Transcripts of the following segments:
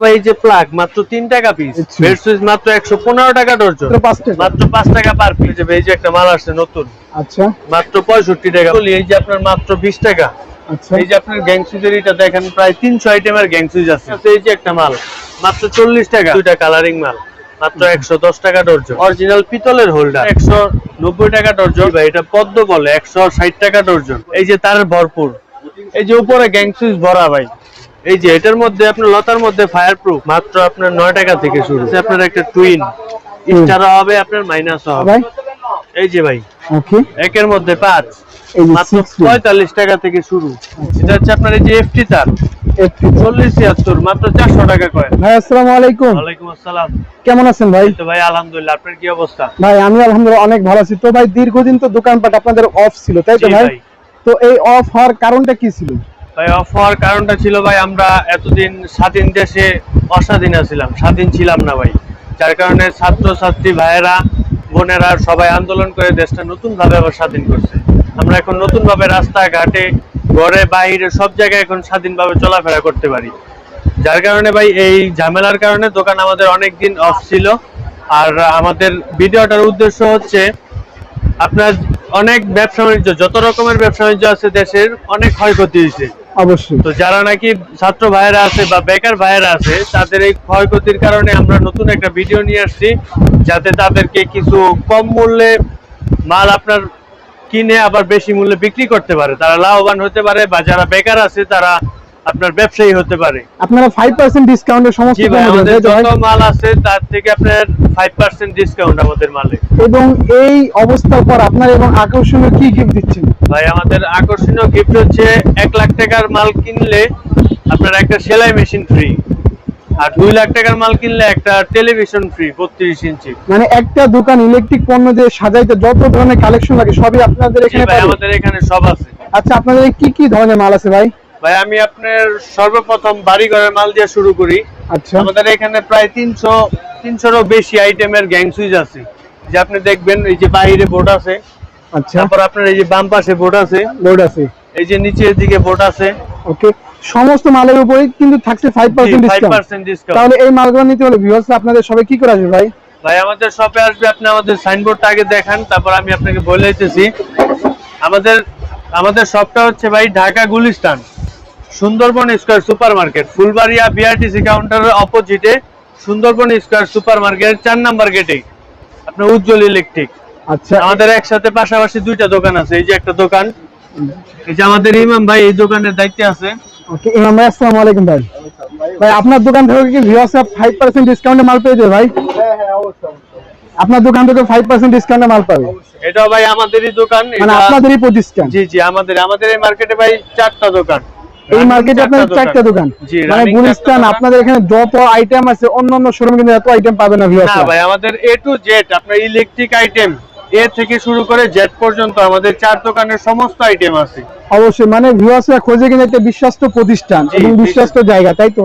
ভাই এই যে প্লাগ মাত্র তিন টাকা পিস। বেড সুইচ মাত্র একশো পনেরো টাকা ডর্জন। মাত্র পাঁচ টাকা। পার পিস এই যে একটা মাল আসছে নতুন। আচ্ছা। মাত্র পঁয়ষট্টি টাকা। বলি, এই যে আপনার মাত্র বিশ টাকা। আচ্ছা। এই যে আপনার গ্যাং সুইচের এটা দেখেন প্রায় তিনশো আইটেমের গ্যাং সুইচ আছে। এই যে একটা মাল মাত্র চল্লিশ টাকা। দুইটা কালারিং মাল মাত্র একশো দশ টাকা ডর্জন। অরিজিনাল পিতলের হোল্ডার একশো নব্বই টাকা ডর্জন। বা এটা পদ্ম বলে একশো ষাট টাকা ডর্জন। এই যে তার ভরপুর। এই যে উপরে গ্যাং সুইচ ভরা ভাই। এই যে এটার মধ্যে আপনার লতার মধ্যে ফায়ার প্রুফ মাত্র আপনার নয় টাকা থেকে শুরু। আপনার একটা টুইন স্টার হবে আপনার মাইনাস হবে। এই যে ভাই ওকে একের মধ্যে পাঁচ মাত্র পঁয়তাল্লিশ টাকা থেকে শুরু। এটা হচ্ছে আপনার এই যে এফটি তার। চল্লিশ ছিয়াত্তর মাত্র চারশো টাকা কয়েন। ভাই আসসালামু আলাইকুম। ওয়ালাইকুম আসসালাম। কেমন আছেন ভাই? তো ভাই আলহামদুলিল্লাহ আপনার কি অবস্থা? ভাই আমি আলহামদুলিল্লাহ অনেক ভালো আছি। তো ভাই দীর্ঘদিন তো দোকানপাট আপনাদের অফ ছিল তাই তো ভাই। তো এই অফ হওয়ার কারণটা কি ছিল? ভাই অফ হওয়ার কারণটা ছিল ভাই, আমরা এতদিন স্বাধীন দেশে অস্বাধীন ছিলাম স্বাধীন ছিলাম না ভাই। যার কারণে ছাত্র ছাত্রী ভাইয়েরা, বোনেরা সবাই আন্দোলন করে দেশটা নতুন ভাবে আবার স্বাধীন করছে। আমরা এখন নতুন ভাবে রাস্তাঘাটে, ঘরে, বাইরে, সব জায়গায় এখন স্বাধীনভাবে চলাফেরা করতে পারি। যার কারণে ভাই, এই ঝামেলার কারণে দোকান আমাদের অনেক দিন অফ ছিল। আর আমাদের ভিডিওটার উদ্দেশ্য হচ্ছে, আপনার অনেক ব্যবসা বাণিজ্য যত রকমের ব্যবসা বাণিজ্য আছে দেশের, অনেক ক্ষয়ক্ষতি হয়েছে। অবশ্যই। তো যারা নাকি ছাত্র ভাইয়েরা আছে বা বেকার ভাইয়েরা আছে, তাদের এই ক্ষয়ক্ষতির কারণে আমরা নতুন একটা ভিডিও নিয়ে আসছি, যাতে তাদেরকে কিছু কম মূল্যে মাল আপনার কিনে আবার বেশি মূল্যে বিক্রি করতে পারে। তারা লাভবান হতে পারে বা যারা বেকার আছে, তারা আপনার ব্যবসায়ী হতে পারে। আপনারা 5% ডিসকাউন্টে সমস্ত আমাদের? যত মাল আছে তার থেকে আপনার ফাইভ পার্সেন্ট ডিসকাউন্ট আমাদের মালে। এবং এই অবস্থার পর আপনারা এবং আকর্ষণীয় কি গিফট দিচ্ছেন? ভাই আমাদের আকর্ষণীয় গিফট হচ্ছে এক লাখ টাকার মাল কিনলে আপনার একটা সেলাই মেশিন ফ্রি আর দুই লাখ টাকার মাল কিনলে একটা টেলিভিশন ফ্রি বত্রিশ ইঞ্চি। মানে একটা দোকান ইলেকট্রিক পণ্য দিয়ে সাজাইতে যত ধরনের কালেকশন লাগে সবই আপনাদের এখানে আমাদের এখানে সব আছে। আচ্ছা আপনাদের কি কি ধরনের মাল আছে ভাই? ভাই আমি আপনার সর্বপ্রথম বাড়ি ঘরের মাল দিয়ে শুরু করি। আচ্ছা। আমাদের এখানে প্রায় তিনশো তিনশোরও বেশি আইটেমের গ্যাং সুইচ আছে। যে আপনি দেখবেন এই যে বাইরে বোর্ড আছে। আচ্ছা। তারপর আপনার এই যে বাম পাশে বোর্ড আছে। বোর্ড আছে। এই যে নিচের দিকে বোর্ড আছে। ওকে সমস্ত মালের উপরে কিন্তু থাকছে 5% ফাইভ ডিসকাউন্ট তাহলে এই মালগুলো নিতে হলে ভিউয়ার্স আপনাদের সবাই কি করে আসবে ভাই? ভাই আমাদের শপে আসবে আপনি আমাদের সাইনবোর্ডটা আগে দেখান তারপর আমি আপনাকে বলে দিতেছি। আমাদের আমাদের শপটা হচ্ছে ভাই Dhaka Gulistan. Sundarban square super market Fulbaria BRTC কাউন্টারের অপোজিটে সুন্দরবন স্কোয়ার সুপার মার্কেটের চার নাম্বার গেটে আপনার উজ্জ্বল ইলেকট্রিক আচ্ছা। আমাদের একসাথে পাশাপাশি দুইটা দোকান আছে এই যে একটা দোকান। এই যে আমাদের ইমাম ভাই এই দোকানের দায়িত্বে আছে। ওকে ইমাম ভাই আসসালামু আলাইকুম ভাই। ভাই আপনার দোকান থেকে কি ভিউয়ার্স 5% ডিসকাউন্টে মাল পেয়ে যাবে ভাই? আপনার দোকান থেকে 5% ডিসকাউন্টে মাল পাবে। এটাও ভাই আমাদেরই দোকান মানে এটা- আপনাদেরই প্রতিষ্ঠান। জি জি আমাদের আমাদের এই মার্কেটে ভাই চারটা দোকান। এই মার্কেটে আপনাদের চারটা দোকান। মানে গুলিস্তান আপনাদের এখানে যত আইটেম আছে অন্য অন্য শোরুম কিন্তু এত আইটেম পাবে না ভিউয়ার্স না ভাই আমাদের এ টু জেড আপনার ইলেকট্রিক আইটেম এ থেকে শুরু করে জেড পর্যন্ত আমাদের চার দোকানের সমস্ত আইটেম আছে। অবশ্যই মানে ভিউয়ার্সরা খোঁজে কিন্তু একটা বিশ্বস্ত প্রতিষ্ঠান এবং বিশ্বস্ত জায়গা তাই তো?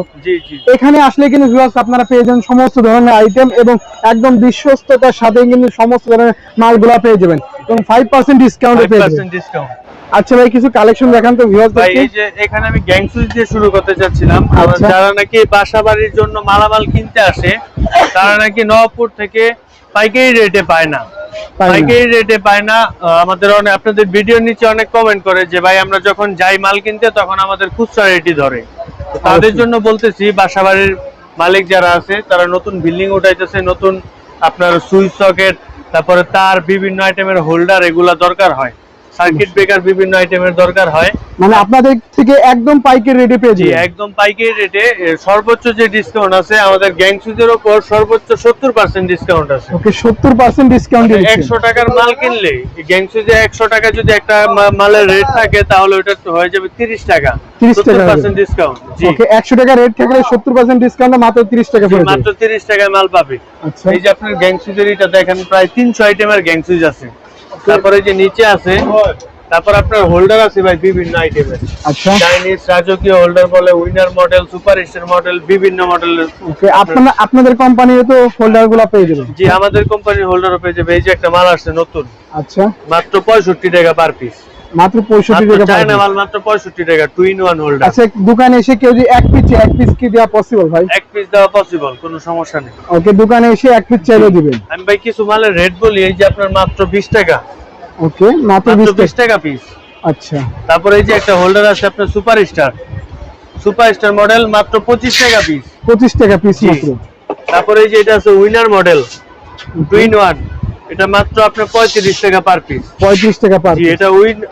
এখানে আসলে কিন্তু ভিউয়ার্স আপনারা পেয়ে যাবেন সমস্ত ধরনের আইটেম এবং একদম বিশ্বস্ততার সাথে কিন্তু সমস্ত ধরনের মালগুলো পেয়ে যাবেন এবং ফাইভ পার্সেন্ট ডিসকাউন্টে পেয়ে যাবেন। ডিসকাউন্ট আচ্ছা ভাই কিছু কালেকশন দেখান তো ভিউয়ার্স ভাই এই যে এখানে আমি গ্যাং সুইচ দিয়ে শুরু করতে চাচ্ছিলাম। আবার আচ্ছা। যারা নাকি বাসা বাড়ির জন্য মালামাল কিনতে আসে তারা নাকি নবপুর থেকে পাইকারি রেটে পায় না। পাইকারি রেটে পায় না। আমাদের অনেক আপনাদের ভিডিওর নিচে অনেক কমেন্ট করে যে ভাই আমরা যখন যাই মাল কিনতে তখন আমাদের খুচরা রেটই ধরে। তাদের জন্য বলতেছি বাসাবাড়ির মালিক যারা আছে তারা নতুন বিল্ডিং উঠাইতেছে নতুন আপনার সুইচ সকেট তারপরে তার বিভিন্ন আইটেমের হোল্ডার এগুলা দরকার হয়। সার্কিট ব্রেকার বিভিন্ন আইটেমের দরকার হয়। মানে আপনাদের থেকে একদম পাইকারি রেটে পেয়ে যাবেন। একদম পাইকারি রেটে সর্বোচ্চ যে ডিসকাউন্ট আছে আমাদের গ্যাং সুইচের উপর সর্বোচ্চ সত্তর পার্সেন্ট ডিসকাউন্ট আছে। ওকে সত্তর পার্সেন্ট ডিসকাউন্ট একশো টাকার মাল কিনলে গ্যাং সুইচে একশো টাকা যদি একটা মালের রেট থাকে তাহলে ওটা তো হয়ে যাবে তিরিশ টাকা। 30 টাকা ডিসকাউন্ট জি। ওকে একশো টাকা রেট থাকলে সত্তর পার্সেন্ট ডিসকাউন্ট মাত্র তিরিশ টাকা জি, পড়ে মাত্র যাবে তিরিশ টাকায় মাল পাবে। আচ্ছা। এই যে আপনার গ্যাং সুইচের এটা দেখেন প্রায় তিনশো আইটেমের গ্যাং সুইচ আছে। তারপরে যে নিচে আছে তারপর আপনার হোল্ডার আছে ভাই বিভিন্ন আইটেমের আচ্ছা। চাইনিজ রাজকীয় হোল্ডার বলে winner model super star model বিভিন্ন মডেল ওকে আপনারা আপনাদের কোম্পানির তো হোল্ডারগুলো পেয়ে যাবেন জি আমাদের কোম্পানির হোল্ডারও পেয়ে যাবে। এই যে একটা মাল আসছে নতুন। আচ্ছা। মাত্র পঁয়ষট্টি টাকা পার পিস মাত্র পঁয়ষট্টি মাত্র টাকা চায়না মাল মাত্র পঁয়ষট্টি টাকা টু ইন ওয়ান হোল্ডার আচ্ছা দোকানে এসে কেউ যদি এক পিস এক পিস কি দেওয়া পসিবল ভাই? এক পিস দেওয়া পসিবল কোনো সমস্যা নেই। ওকে দোকানে এসে এক পিস চাইলে দিবেন। আমি ভাই কিছু মালের রেট বলি এই যে আপনার মাত্র বিশ টাকা। ওকে মাত্র মাত্র বিশ বিশ টাকা টাকা পিস আচ্ছা। তারপরে এই যে একটা হোল্ডার আছে আপনার super star super star model মাত্র পঁচিশ টাকা পিস পঁচিশ টাকা পিস মাত্র। তারপরে এই যে এটা আছে winner model two in one এটা মাত্র আপনার পঁয়ত্রিশ টাকা পার পিস পঁয়ত্রিশ টাকা পার এটা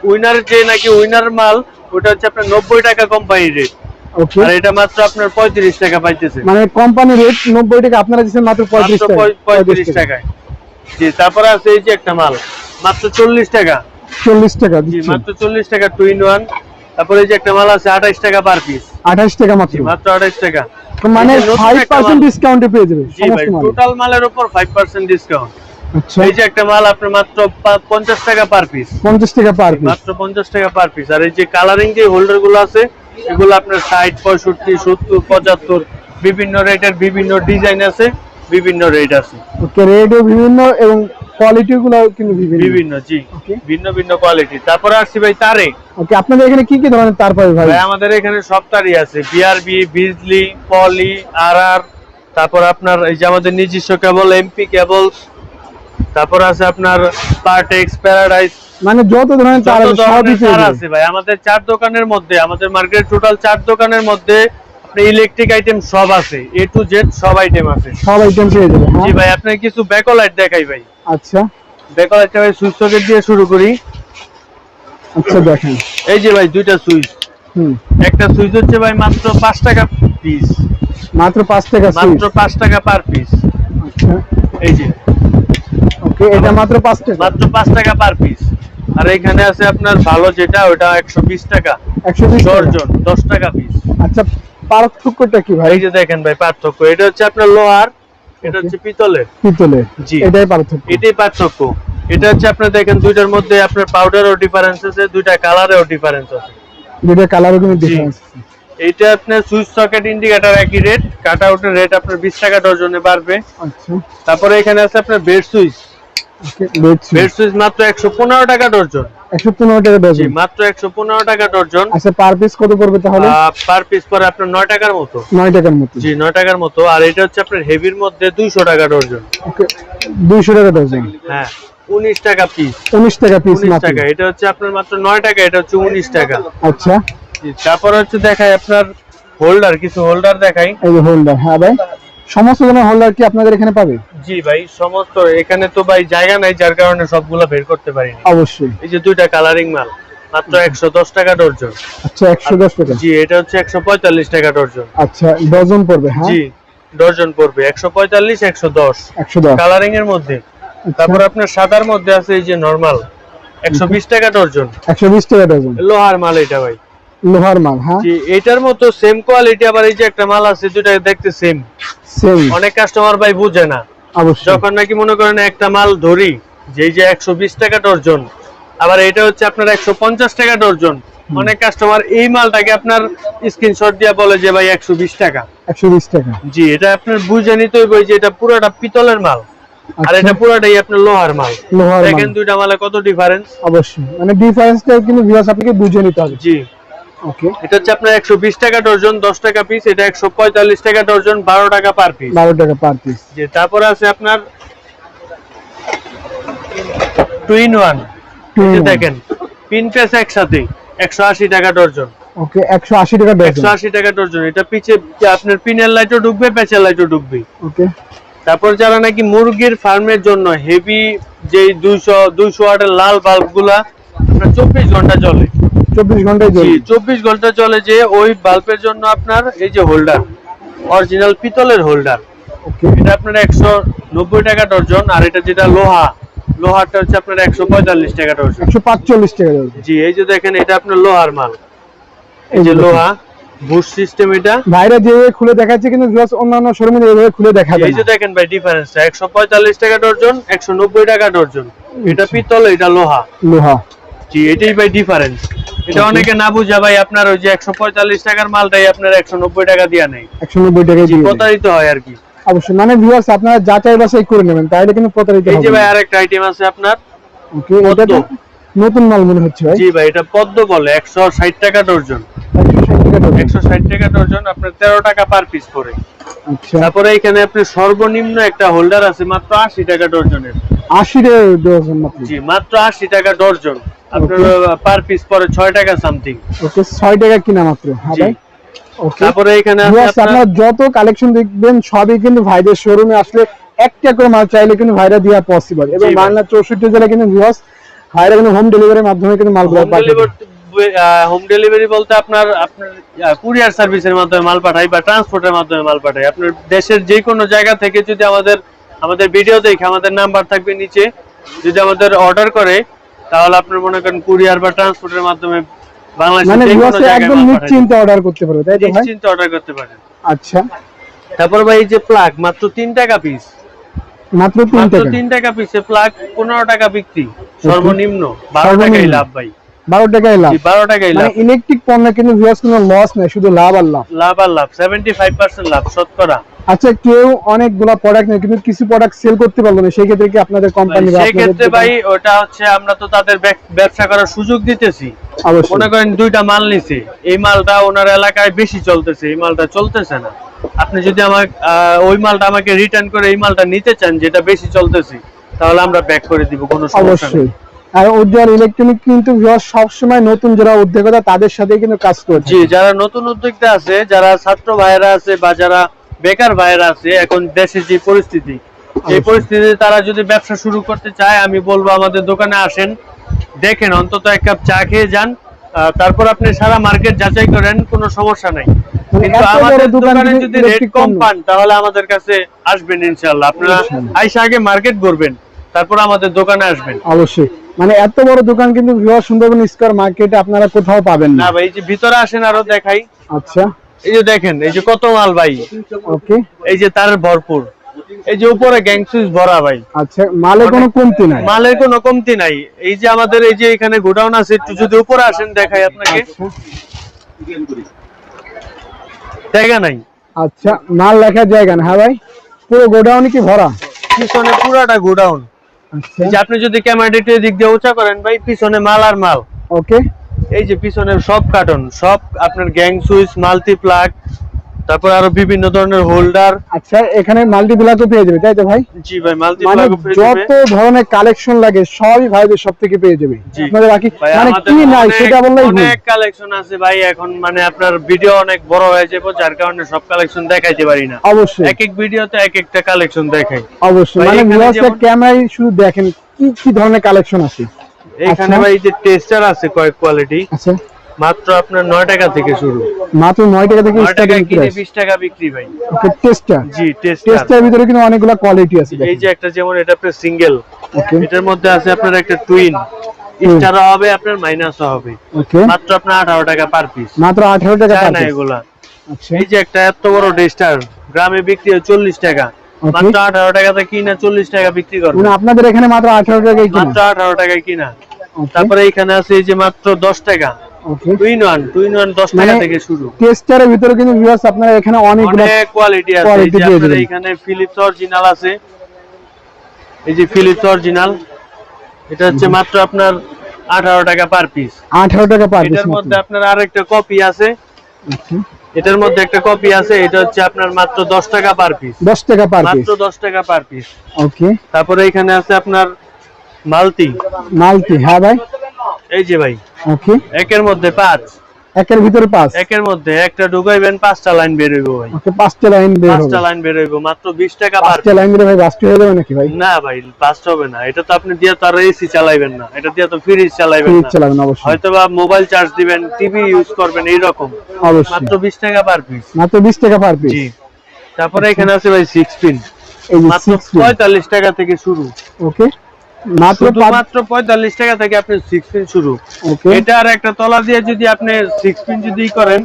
উইনার যে নাকি উইনার মাল ওটা হচ্ছে আপনার নব্বই টাকা কোম্পানি রেট আর এটা মাত্র আপনার পঁয়ত্রিশ টাকা পাইতেছে। মানে কোম্পানি রেট নব্বই টাকা আপনারা দিচ্ছেন মাত্র পঁয়ত্রিশ টাকা। পঁয়ত্রিশ টাকায়। জি তারপরে আছে এই যে একটা মাল মাত্র চল্লিশ টাকা। চল্লিশ টাকা মাত্র চল্লিশ টাকা টু ইন ওয়ান তারপরে যে একটা মাল আছে আঠাইশ টাকা পার পিস আঠাশ টাকা মাত্র। মাত্র আঠাইশ টাকা। মানে এই যে ফাইভ পার্সেন্ট ডিসকাউন্টে পেয়ে যাবে জি ভাই টোটাল মালের উপর ফাইভ পার্সেন্ট ডিসকাউন্ট এই যে একটা মাল আপনার মাত্র পা- পঞ্চাশ টাকা পার পিস পঞ্চাশ টাকা পার পিস মাত্র পঞ্চাশ টাকা পার পিস আর এই যে কালারিং যে হোল্ডারগুলো আছে এগুলো আপনার ষাট পঁয়ষট্টি সত্তর পঁচাত্তর বিভিন্ন রেটের বিভিন্ন ডিজাইন আছে বিভিন্ন রেট আছে। ওকে রেটও বিভিন্ন এবং কোয়ালিটি গুলো কিন্তু বিভিন্ন। বিভিন্ন জি। ভিন্ন ভিন্ন কোয়ালিটি তারপরে আসছি ভাই তারে। ওকে আপনাদের এখানে কি কি ধরনের তার পাবে ভাই? ভাই আমাদের এখানে সব তারই আছে। বিআরবি বিজলি পলি আর আর তারপর আপনার এই যে আমাদের নিজস্ব কেবল এমপি কেবলস তারপর আছে আপনার পার্টেক্স প্যারাডাইস মানে যত ধরনের যত আছে সবই যাবে আছে ভাই। আমাদের চার দোকানের মধ্যে আমাদের মার্কেট টোটাল চার দোকানের মধ্যে আপনি ইলেকট্রিক আইটেম সব আছে। এ টু জেড সব আইটেম আছে। সব আইটেম পেয়ে যাবে হ্যাঁ? জি ভাই আপনি কিছু ব্যাকলাইট দেখাই ভাই। আচ্ছা। ব্যাকলাইটটা ভাই সুইচ সকেট দিয়ে শুরু করি। আচ্ছা দেখেন। এই যে ভাই দুইটা সুইচ। হুম। একটা সুইচ হচ্ছে ভাই মাত্র পাঁচ টাকা পিস মাত্র পাঁচ টাকা মাত্র সুইচ। পাঁচ টাকা পার পিস আচ্ছা। এই যে। ওকে এটা মাত্র পাঁচ টাকা। মাত্র পাঁচ টাকা পার পিস আর এখানে আছে আপনার ভালো যেটা ওটা একশো বিশ টাকা। একশো বিশ দশজন দশ টাকা পিস আচ্ছা পার্থক্যটা কি ভাই? এই যে দেখেন ভাই পার্থক্য। এটা হচ্ছে আপনার লোহার এটা হচ্ছে পিতলের। পিতলে। জি। এটাই পার্থক্য। এটাই পার্থক্য। এটা হচ্ছে আপনার দেখেন দুইটার মধ্যে আপনার পাউডারও ডিফারেন্স আছে দুইটা কালারেও ডিফারেন্স আছে। দুটো কালারও কিন্তু ডিফারেন্স এইটা আপনার সুইচ সকেট ইন্ডিকেটর একই রেট কাট আউটের রেট আপনার বিশ টাকা ডজনে বাড়বে। আচ্ছা। তারপরে এখানে আছে আপনার বেড সুইচ। বেড সুইচ মাত্র একশো পনেরো টাকা ডজন একশো পনেরো টাকা ডজন মাত্র একশো পনেরো টাকা ডজন আচ্ছা পার পিস কত পড়বে তাহলে? পার পিস পরে আপনার নয় টাকার মতো। নয় টাকার মতো। জি নয় টাকার মতো। আর এটা হচ্ছে আপনার হেভির মধ্যে দুইশো টাকা ডজন ওকে দুইশো টাকা ডজন হ্যাঁ উনিশ টাকা পিস উনিশ টাকা পিস মাত্র। টাকা। এটা হচ্ছে আপনার মাত্র নয় টাকা এটা হচ্ছে উনিশ টাকা। আচ্ছা। জি, তারপর হচ্ছে দেখাই আপনার হোল্ডার কিছু হোল্ডার দেখাই। এই হোল্ডার হ্যাঁ ভাই। সমস্ত ধরনের হোল্ডার কি আপনাদের এখানে পাবে? জি ভাই সমস্ত। এখানে তো ভাই জায়গা নাই যার কারণে সবগুলো বের করতে পারিনি। অবশ্যই। এই যে দুইটা কালারিং মাল মাত্র একশো দশ টাকা ডর্জন। আচ্ছা একশো দশ টাকা। জি এটা হচ্ছে একশো পঁয়তাল্লিশ টাকা ডর্জন। আচ্ছা ডজন পড়বে হ্যাঁ? জি ডর্জন পড়বে একশো পঁয়তাল্লিশ একশো দশ। একশো দশ। কালারিং এর মধ্যে। আচ্ছা। তারপর আপনার সাদার মধ্যে আছে এই যে নরমাল একশো বিশ টাকা ডর্জন। একশো বিশ টাকা ডজন লোহার মাল এটা ভাই। লোহার মাল হ্যাঁ? জি এটার মতো সেম কোয়ালিটি আবার এই যে একটা মাল আছে দেখতে সেম সেম অনেক কাস্টমার ভাই বুঝে না। অবশ্যই। যখন নাকি মনে করেন একটা মাল ধরি যে যে একশো বিশ টাকা ডর্জন আবার এটা হচ্ছে আপনার একশো পঞ্চাশ টাকা ডর্জন অনেক কাস্টমার এই মালটাকে আপনার স্ক্রিনশট দিয়ে বলে যে ভাই একশো বিশ টাকা। একশো বিশ টাকা। জি এটা আপনার বুঝে নিতে হইব যে এটা পুরোটা পিতলের মাল আর আচ্ছা। এটা পুরোটাই আপনার লোহার মাল। লোহার দেখেন দুইটা মালে কত ডিফারেন্স অবশ্যই। মানে ডিফারেন্সটা কিন্তু ভিউয়ার্স আপনাকে বুঝে নিতে হবে। জি। এটা হচ্ছে আপনার একশো বিশ টাকা ডর্জন দশ টাকা পিস এটা একশো পঁয়তাল্লিশ টাকা ডর্জন বারো টাকা পার পিস বারো টাকা পার পিস যে তারপরে আছে আপনার টু ইন ওয়ান দেখেন পিন পেস একসাথে একশো আশি টাকা ডর্জন ওকে একশো আশি টাকা ডজন। একশো আশি টাকা ডর্জন এটা পিছে আপনার পিনের লাইটও ঢুকবে প্যাচের লাইটও ঢুকবে। ওকে তারপর যারা নাকি মুরগির ফার্মের জন্য হেভি যে দুইশো দুইশো ওয়াটের লাল বাল্বগুলা আপনার চব্বিশ ঘণ্টা চলে চব্বিশ ঘন্টায় জি চব্বিশ ঘণ্টা চলে যে ওই বাল্বের জন্য আপনার এই যে হোল্ডার অরিজিনাল পিতলের হোল্ডার। এটা আপনার একশো নব্বই টাকা ডর্জন আর এটা যেটা লোহা লোহারটা হচ্ছে আপনার একশো পঁয়তাল্লিশ টাকা ডর্জন একশো পাঁচচল্লিশ টাকা জি এই যে দেখেন এটা আপনার লোহার মাল। এই যে লোহা বুশ সিস্টেম এটা। ভাইরা খুলে দেখাচ্ছে কিন্তু ভিউয়ার্স অন্যান্য শোরুমে এইভাবে খুলে দেখাবে। এই যে দেখেন ভাই ডিফারেন্সটা একশো পঁয়তাল্লিশ টাকা ডর্জন একশো নব্বই টাকা ডর্জন এটা পিতল এটা লোহা। লোহা। জি এটাই ভাই ডিফারেন্স এটা অনেকে না বুঝা ভাই আপনার ওই যে একশো পঁয়তাল্লিশ টাকার মালটাই আপনার একশো নব্বই টাকা দিয়া নেই। একশো নব্বই টাকায় দিয়ে প্রতারিত হয় আর কি। অবশ্যই। মানে ভিউয়ার্স আপনারা যাচাই বাছাই করে নেবেন তাইলে কিন্তু প্রতারিত এই যে ভাই আরেকটা আইটেম আছে আপনার। ওকে এটা নতুন মাল মনে হচ্ছে ভাই। জি ভাই এটা পদ্ম বলে একশো ষাট টাকা ডর্জন 160 টাকা ডজন। টাকা ডর্জন আপনার তেরো টাকা পার পিস পড়ে। আচ্ছা। তারপরে এখানে আপনি সর্বনিম্ন একটা হোল্ডার আছে মাত্র আশি টাকা ডর্জনের আশি টাকা ডজন মাত্র। জি মাত্র আশি টাকা ডর্জন আপনার পার পিস পরে ছয় টাকা সামথিং ওকে ছয় টাকা কিনা মাত্র। হ্যাঁ ভাই। তারপরে এখানে আপনার যত কালেকশন দেখবেন সবই কিন্তু ভাইদের শোরুমে আসলে একটা করে মাল চাইলে কিন্তু ভাইরা দেওয়া পসিবল এবং জি ভাই। বাংলা চৌষট্টি জেলা কিন্তু ভিউয়ার্স ভাইরা কিন্তু হোম ডেলিভারির মাধ্যমে কিন্তু মাল হোম পাঠিয়ে ডেলিভারি হোম ডেলিভারি বলতে আপনার আপনার কুরিয়ার সার্ভিসের মাধ্যমে মাল পাঠাই বা ট্রান্সপোর্টের মাধ্যমে মাল পাঠাই আপনার দেশের যে কোনো জায়গা থেকে যদি আমাদের আমাদের ভিডিও দেখে আমাদের নাম্বার থাকবে নিচে। যদি আমাদের অর্ডার করে তাহলে আপনার মনে করেন কুরিয়ার বা ট্রান্সপোর্টের মাধ্যমে মানে যে কোনো জায়গায় একদম নিশ্চিন্তে অর্ডার করতে পারবে তাই তো ভাই? নিশ্চিন্তে অর্ডার করতে পারেন। আচ্ছা। তারপর ভাই এই যে প্লাগ মাত্র তিন টাকা পিস মাত্র তিন মাত্র টাকা। তিন টাকা পিসে প্লাগ পনেরো টাকা বিক্রি। সর্বনিম্ন বারো সর্বনিম্ন। টাকাই লাভ ভাই। বারো টাকায় লাভ। জি, বারো টাকাই মানে লাভ। ইলেকট্রিক পণ্য কিন্তু ভিউয়ার্স কোনো লস নাই শুধু লাভ আর লাভ। লাভ আর লাভ সেভেন্টি ফাইভ পার্সেন্ট লাভ শতকরা। আচ্ছা কেউ অনেকগুলা প্রোডাক্ট নেই কিন্তু কিছু প্রোডাক্ট সেল করতে পারল না সেই ক্ষেত্রে কি আপনাদের কোম্পানি সেই ক্ষেত্রে ভাই ওটা হচ্ছে আমরা তো তাদের ব্যবসা করার সুযোগ দিতেছি। মনে করেন দুইটা মাল নিছে এই মালটা ওনার এলাকায় বেশি চলতেছে এই মালটা চলতেছে না। আপনি যদি আমার ওই মালটা আমাকে রিটার্ন করে এই মালটা নিতে চান যেটা বেশি চলতেছে তাহলে আমরা ব্যাক করে দিব কোনো সমস্যা নেই। আর উজ্জ্বল ইলেকট্রনিক কিন্তু সবসময় নতুন যারা উদ্যোক্তা তাদের সাথে কিন্তু কাজ করছে। জি যারা নতুন উদ্যোক্তা আছে যারা ছাত্র আছে বা যারা বেকার আছে এখন দেশের যে পরিস্থিতি এই পরিস্থিতিতে তারা যদি ব্যবসা শুরু করতে চায় আমি বলব আমাদের দোকানে আসেন দেখেন অন্তত এক কাপ চা খেয়ে যান তারপর আপনি সারা মার্কেট যাচাই করেন কোনো সমস্যা নাই। কিন্তু আমাদের দোকানে যদি রেট কম পান তাহলে আমাদের কাছে আসবেন ইনশাল্লাহ আপনারা। আইসা আগে মার্কেট করবেন তারপর আমাদের দোকানে আসবেন। অবশ্যই। মানে এত বড় দোকান কিন্তু ভিউয়ার সুন্দরবন স্কয়ার মার্কেটে আপনারা কোথাও পাবেন না। ভাই এই যে ভিতরে আসেন আরও দেখাই। আচ্ছা। এই যে দেখেন এই যে কত মাল ভাই। ওকে। এই যে তার ভরপুর। এই যে উপরে গ্যাং সুইচ ভরা ভাই। আচ্ছা মালে কোনো কমতি নাই? মালের কোনো কমতি নাই। এই যে আমাদের এই যে এখানে গোডাউন আছে একটু যদি উপরে আসেন দেখাই আপনাকে। জায়গা নাই। আচ্ছা মাল রাখার জায়গা না হ্যাঁ ভাই? পুরো গোডাউন কি ভরা? পিছনে পুরাটা গোডাউন। আচ্ছা যে আপনি যদি ক্যামেরাটি দিক দিয়ে উঁচা করেন ভাই পিছনে মাল আর মাল। ওকে এই যে পিছনে সব কার্টন সব আপনার গ্যাং সুইচ মাল্টি প্লাগ তারপর আরও বিভিন্ন ধরনের হোল্ডার আচ্ছা এখানে মাল্টিপ্লাকও পেয়ে যাবে তাই তো ভাই? জি ভাই মাল্টি মানে প্লাগ যত ধরনের কালেকশন লাগে সবই ভাইদের সব থেকে পেয়ে যাবে। আপনাদের বাকি ভাই মানে কি নাই সেটা বললেই। অনেক কালেকশন আছে ভাই এখন মানে আপনার ভিডিও অনেক বড় হয়ে যাবে যার কারণে সব কালেকশন দেখাইতে পারি না। অবশ্যই। এক এক ভিডিওতে এক একটা কালেকশন দেখাই। অবশ্যই। ভাই, মানে ভিউয়ার্সরা ক্যামেরায় শুধু দেখেন কি কি ধরনের কালেকশন আছে। এখানে আচ্ছা। ভাই যে টেস্টার আছে কয়েক কোয়ালিটি আচ্ছা। মাত্র আপনার নয় টাকা থেকে শুরু। মাত্র নয় টাকা থেকে স্টার্টিং কিনে প্রাইস বিশ টাকা বিক্রি ভাই। জি টেস্টার ভিতরে কিন্তু অনেকগুলো কোয়ালিটি আছে এই যে একটা যেমন এটা আপনার সিঙ্গেল ওকে। এটার মধ্যে আছে আপনার একটা টুইন স্টারও হবে আপনার মাইনাসও হবে। ওকে। মাত্র আপনার আঠারো টাকা পার পিস মাত্র আঠারো টাকা চায় পার না এগুলা। আচ্ছা। এই যে একটা এত বড় টেস্টার গ্রামে বিক্রি হয় চল্লিশ টাকা। Okay. মাত্র আঠারো টাকাতে কিনা চল্লিশ টাকা বিক্রি করবে। মানে আপনাদের এখানে মাত্র আঠারো টাকায় কিনা। মাত্র আঠারো টাকায় কিনা। তারপরে এখানে আছে এই যে মাত্র দশ টাকা। Okay two in one two in one দশ টাকা মানে থেকে শুরু। টেস্টারের ভিতরে কিন্তু ভিউয়ার্স আপনারা এখানে অনেক কোয়ালিটি আছে। এই যে এখানে ফিলিপস অরিজিনাল আছে। এই যে ফিলিপস অরিজিনাল এটা হচ্ছে মাত্র আপনার আঠারো টাকা পার পিস আঠারো টাকা পার পিস এটার মধ্যে আপনার আরেকটা কপি আছে। এটার মধ্যে একটা কপি আছে। এটা হচ্ছে আপনার মাত্র দশ টাকা পার পিস দশ টাকা পার পিস মাত্র দশ টাকা পার পিস ওকে তারপরে এখানে আছে আপনার মালতি। মালতি হ্যাঁ ভাই। এই যে ভাই। ওকে একের মধ্যে পাঁচ। একের ভিতরে পাঁচ? একের মধ্যে একটা ঢুকাইবেন পাঁচটা লাইন বের হইব ভাই। ওকে পাঁচটা লাইন বের হবে। পাঁচটা লাইন বের হইব মাত্র বিশ টাকা পার পাঁচটা লাইন দিলে ভাই হয়ে যাবে নাকি ভাই? না ভাই পাঁচটা হবে না। এটা তো আপনি দিয়ে তো আর এসি চালাইবেন না। এটা দিয়ে তো ফ্রিজ না। চালাবেন অবশ্যই। হয়তো বা মোবাইল চার্জ দিবেন টিভি ইউজ করবেন এইরকম। অবশ্যই। মাত্র বিশ টাকা পার পিস মাত্র বিশ টাকা পার পিস জি। তারপরে এখানে আছে ভাই সিক্স পিন এই যে মাত্র সিক্স পঁয়তাল্লিশ টাকা থেকে শুরু। ওকে মাত্র পঁয়তাল্লিশ টাকা থেকে আপনি সিক্স পিন শুরু। এটা আর একটা তলা দিয়ে যদি আপনি সিক্স পিন যদি করেন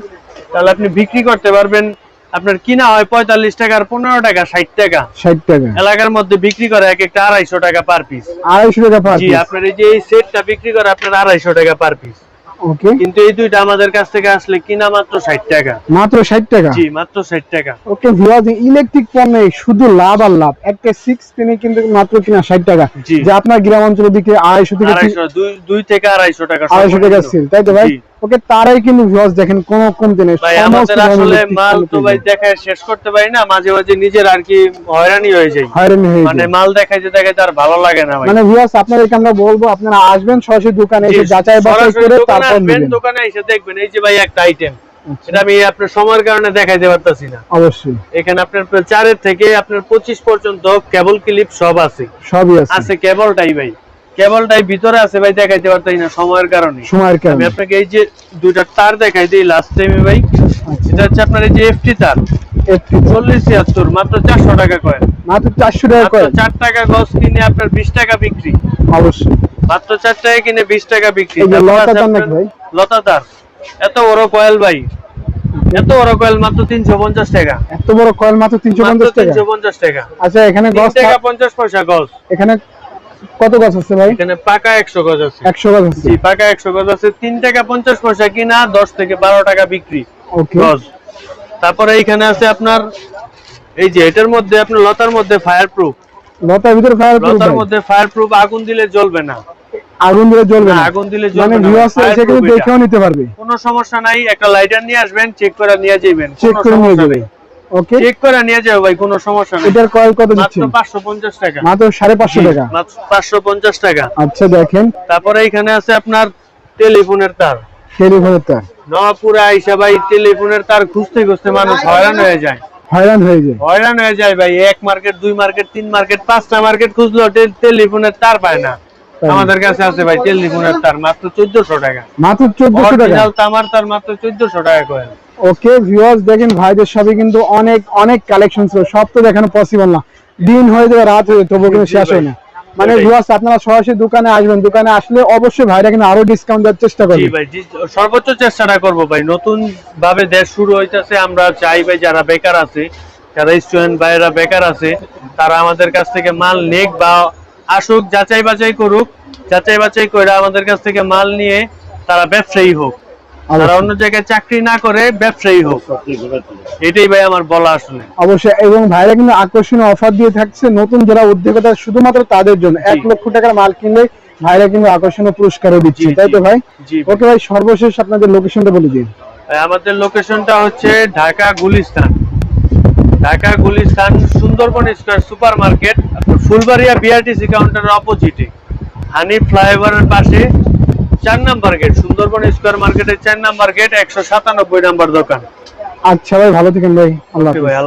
তাহলে আপনি বিক্রি করতে পারবেন। আপনার কিনা হয় পঁয়তাল্লিশ টাকার পনেরো টাকা ষাট টাকা। ষাট টাকা। এলাকার মধ্যে বিক্রি করে এক একটা আড়াইশো টাকা পার পিস আড়াইশো টাকা পার পিস আপনার এই যে এই সেটটা বিক্রি করে আপনার আড়াইশো টাকা পার পিস ওকে কিন্তু এই দুইটা আমাদের কাছ থেকে আসলে কিনা মাত্র ষাট টাকা। মাত্র ষাট টাকা? জি মাত্র ষাট টাকা। ওকে ভিউয়ার্স ইলেকট্রিক পণ্যে শুধু লাভ আর লাভ। একটা সিক্স পিনে কিন্তু মাত্র কিনা ষাট টাকা। জি। যে আপনার গ্রাম অঞ্চলের দিকে আড়াইশো থেকে তিন- আড়াইশো দুই দুই থেকে আড়াইশো টাকা আড়াইশো টাকা সর্বনিম্ন। সেল তাই তো ভাই। ওকে তারাই কিন্তু ভিউয়ার্স দেখেন কোন কমতি নেই ভাই আমাদের আসলে মাল তো ভাই। দেখায় শেষ করতে পারি না মাঝে মাঝে নিজের আর কি হয়রানি হয়ে যায়। হয়রানি হয়ে মানে। মাল দেখাইতে দেখাইতে আর ভালো লাগে না ভাই। মানে ভিউয়ার্স আপনাদেরকে আমরা বলব আপনারা আসবেন সরাসরি দোকানে এসে যাচাই বাছাই করে তারপর আসবেন, নেবেন। দোকানে এসে দেখবেন এই যে ভাই একটা আইটেম আচ্ছা। এটা আমি আপনার সময়ের কারণে দেখাইতে পারতাছি না। অবশ্যই। এখানে আপনার চারের থেকে আপনার পঁচিশ পর্যন্ত কেবল ক্লিপ সব আছে। সবই আছে। আছে কেবলটাই ভাই। কেবলটাই ভিতরে আছে ভাই দেখাইতে পারতাছি না সময়ের কারণে। সময়ের আমি আপনাকে এই যে দুইটা তার দেখাই দিই লাস্ট টাইমে ভাই। আচ্ছা। এটা হচ্ছে আপনার এই যে এফটি তার। চল্লিশ ছিয়াত্তর মাত্র চারশো টাকা কয়েন। মাত্র চারশো টাকা মাত্র চার টাকা গজ কিনে আপনার বিশ টাকা বিক্রি। অবশ্যই। মাত্র চার টাকা কিনে বিশ টাকা বিক্রি। এই যে তারপর লতা তার এত বড় কয়েল ভাই। এত বড় কয়েল মাত্র তিনশো পঞ্চাশ টাকা। এত বড় কয়েল মাত্র তিনশো মাত্র পঞ্চাশ টাকা? তিনশো পঞ্চাশ টাকা। আচ্ছা টাকা পয়সা এখানে কত আছে ভাই? এখানে পাকা একশো গজ আছে। একশো গছ আছে। পাকা একশো গজ আছে। টাকা পঞ্চাশ পয়সা কিনা দশ থেকে বারো টাকা বিক্রি। ওকে। গজ। তারপরে এইখানে আছে আপনার এই যে এটার মধ্যে আপনার লতার মধ্যে ফায়ার প্রুফ লতার ভিতরে ফায়ার লতার মধ্যে আগুন দিলে জ্বলবে না। আগুন দিলে জ্বলবে না, না আগুন দিলে মানে জ্বলবে না ভিউয়ার্স এসে Fireproof কিন্তু দেখেও নিতে পারবে। কোনো সমস্যা নাই একটা লাইটার নিয়ে আসবেন চেক করে নিয়ে যাবেন চেক করে নিয়ে যাবে। ওকে চেক করে নিয়ে যাবে ভাই কোনো সমস্যা নেই। এটার কয়েল কত মাত্র দিচ্ছেন পাঁচশো পঞ্চাশ টাকা। মাত্র সাড়ে পাঁচশো জি, টাকা? মাত্র টাকা। আচ্ছা দেখেন। তারপরে এখানে আছে আপনার টেলিফোনের তার। টেলিফোনের তার। নবাপুরা আইসা ভাই টেলিফোনের তার খুঁজতে খুঁজতে মানুষ হয়রান হয়ে যায়। হয়রান হয়ে যায়। হয়রান হয়ে যায় ভাই এক মার্কেট দুই মার্কেট তিন মার্কেট পাঁচটা মার্কেট খুঁজলো টেলিফোনের তার পায় না। আমাদের কাছে আছে ভাই টেলিফোনের তার মাত্র চোদ্দশো টাকা। মাত্র চোদ্দশো টাকা? অরিজিনাল তামার তার মাত্র চোদ্দশো টাকা করে ওকে ভিউয়ার্স দেখেন ভাইদের সবই কিন্তু অনেক অনেক কালেকশন ছিল সব তো দেখানো পসিবল না। দিন হয়ে যাবে রাত হয়ে তবুও কিন্তু শেষ হয় না। মানে ভিউয়ার্স আপনারা সরাসরি দোকানে আসবেন। দোকানে আসলে অবশ্যই ভাইরা কিন্তু আরও ডিসকাউন্ট দেওয়ার চেষ্টা জি করবে ভাই জি, সর্বোচ্চ চেষ্টাটা করব ভাই। নতুন ভাবে দেশ শুরু হইতেছে আমরা চাই ভাই যারা বেকার আছে যারা স্টুডেন্ট ভাইয়েরা বেকার আছে তারা আমাদের কাছ থেকে মাল নেক বা আসুক যাচাই বাছাই করুক যাচাই বাছাই করে আমাদের কাছ থেকে মাল নিয়ে তারা ব্যবসায়ী হোক। তারা অন্য জায়গায় চাকরি না করে ব্যবসায়ী হোক। এটাই ভাই আমার বলা আসলে। অবশ্যই এবং ভাইরা কিন্তু আকর্ষণীয় অফার দিয়ে থাকছে নতুন যারা উদ্যোক্তা শুধুমাত্র তাদের জন্য। এক লক্ষ টাকার মাল কিনলে ভাইরা কিন্তু আকর্ষণীয় পুরস্কারও দিচ্ছে তাই তো ভাই? ওকে ভাই সর্বশেষ আপনাদের লোকেশনটা বলে দিন। আমাদের লোকেশনটা হচ্ছে Dhaka Gulistan. Dhaka Gulistan Sundarban square super market Fulbaria BRTC কাউন্টারের অপোজিটে হানি ফ্লাইওভারের পাশে। চার নাম্বার গেট সুন্দরবন স্কয়ার মার্কেটের চার নাম্বার গেট একশো সাতানব্বই নাম্বার দোকান। আচ্ছা ভাই ভালো থাকেন ভাই। আল্লাহ ভাই, আল্লাহ